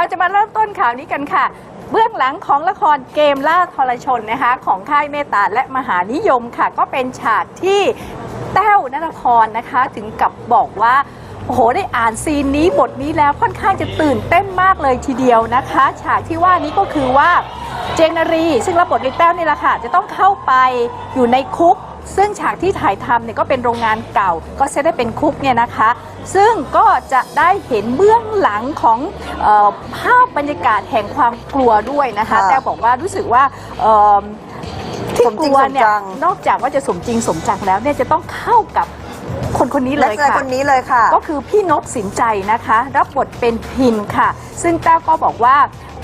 เราจะมาเริ่มต้นข่าวนี้กันค่ะ เบื้องหลังของละครเกมล่าทรชนนะคะ ของค่ายเมตตาและมหานิยมค่ะ ก็เป็นฉากที่แต้วนัทพรนะคะ ถึงกับบอกว่าโอ้โหได้อ่านซีนนี้บทนี้แล้วค่อนข้างจะตื่นเต้นมากเลยทีเดียวนะคะ ฉากที่ว่านี้ก็คือว่า จนนารี ซึ่งรับบทเป็นแต้วนี่แหละค่ะ จะต้องเข้าไปอยู่ในคุก ซึ่งฉากที่ถ่ายทำเนี่ยก็เป็นโรงงานเก่า ก็จะได้เป็นคุกเนี่ยนะคะ ซึ่งก็จะได้เห็นเบื้องหลังของเออภาพบรรยากาศแห่งความกลัวด้วยนะคะ ค่ะ แต่บอกว่ารู้สึกว่าเอิ่มที่สมกจริงลัวเนี่ยสมจัง นอกจากว่าจะสมจริงสมจังแล้วเนี่ยจะต้องเข้ากับคนคนนี้เลนักยแสดงค่ะ คนนี้เลยค่ะ ก็คือพี่นกสินใจนะคะ รับบทเป็นพิมพ์ค่ะ ซึ่งแต้วก็บอกว่า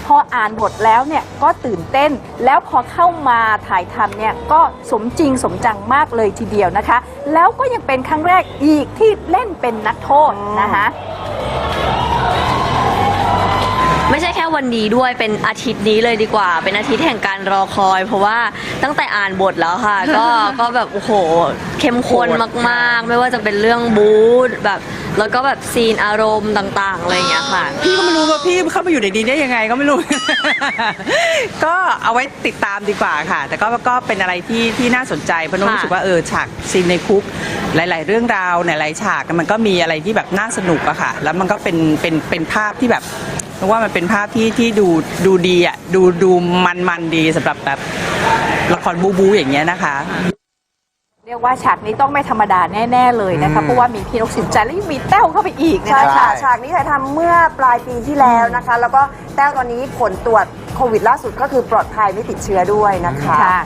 พออ่านบทแล้วเนี่ยก็ตื่นเต้น แล้วพอเข้ามาถ่ายทำเนี่ยก็สมจริงสมจังมากเลยทีเดียวนะคะ แล้วก็ยังเป็นครั้งแรกอีกที่เล่นเป็นนักโทษนะคะ วันนี้ด้วยเป็นอาทิตย์นี้เลยดีกว่า เป็นอาทิตย์แห่งการรอคอย เพราะว่าตั้งแต่อ่านบทแล้วค่ะ ก็ก็แบบโอ้โหเข้มข้นมากๆ ไม่ว่าจะเป็นเรื่องบูธแบบแล้วก็แบบซีนอารมณ์ต่างๆอะไรอย่างเงี้ยค่ะ พี่ก็ไม่รู้ว่าพี่เข้ามาอยู่ในนี้ได้ยังไงก็ไม่รู้ ก็เอาไว้ติดตามดีกว่าค่ะ แต่ก็ก็เป็นอะไรที่ที่น่าสนใจเพราะนุ่นค่ะรู้สึกว่าเออฉากซีนในคุก หลาย ๆ เรื่องราวหลายๆฉากมันก็มีอะไรที่แบบน่าสนุกอะค่ะ แล้วมันก็เป็นเป็นเป็นภาพที่แบบนึกว่ามันเป็นภาพที่ที่ดูดูดีอะดูดูมันมันๆดีสำหรับแบบละครบูบูอย่างเงี้ยนะคะ เรียกว่าฉากนี้ต้องไม่ธรรมดาแน่ ๆ เลยนะคะอืมเพราะว่ามีพี่นกสินใจและยังมีแต้วเข้าไปอีกเนี่ยใช่นะคะค่ะฉากนี้ถ่ายทำเมื่อปลายปีที่แล้วนะคะ แล้วก็แต้วตอนนี้ผลตรวจโควิดล่าสุดก็คือปลอดภัยไม่ติดเชื้อด้วยนะคะ ค่ะ